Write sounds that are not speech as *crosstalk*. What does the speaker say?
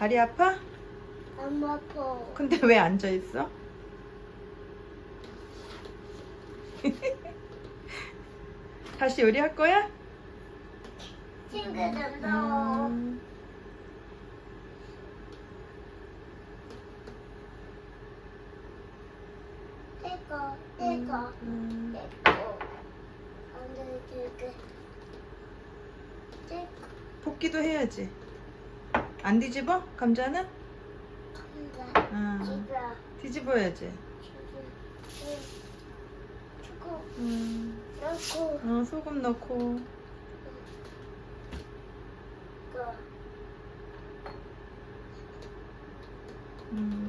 다리 아파? 안 아파. 근데 왜 앉아 있어? *laughs* 다시 요리할 거야? 친구들 너. 음. 떼거, 떼거, 음. 떼거. 안 돼, 떼거. 떼거. 볶기도 해야지. 안 뒤집어? 감자는? 감자. 아, 집어. 뒤집어야지. 초코 음. 넣고 어, 소금 넣고. 거. 음.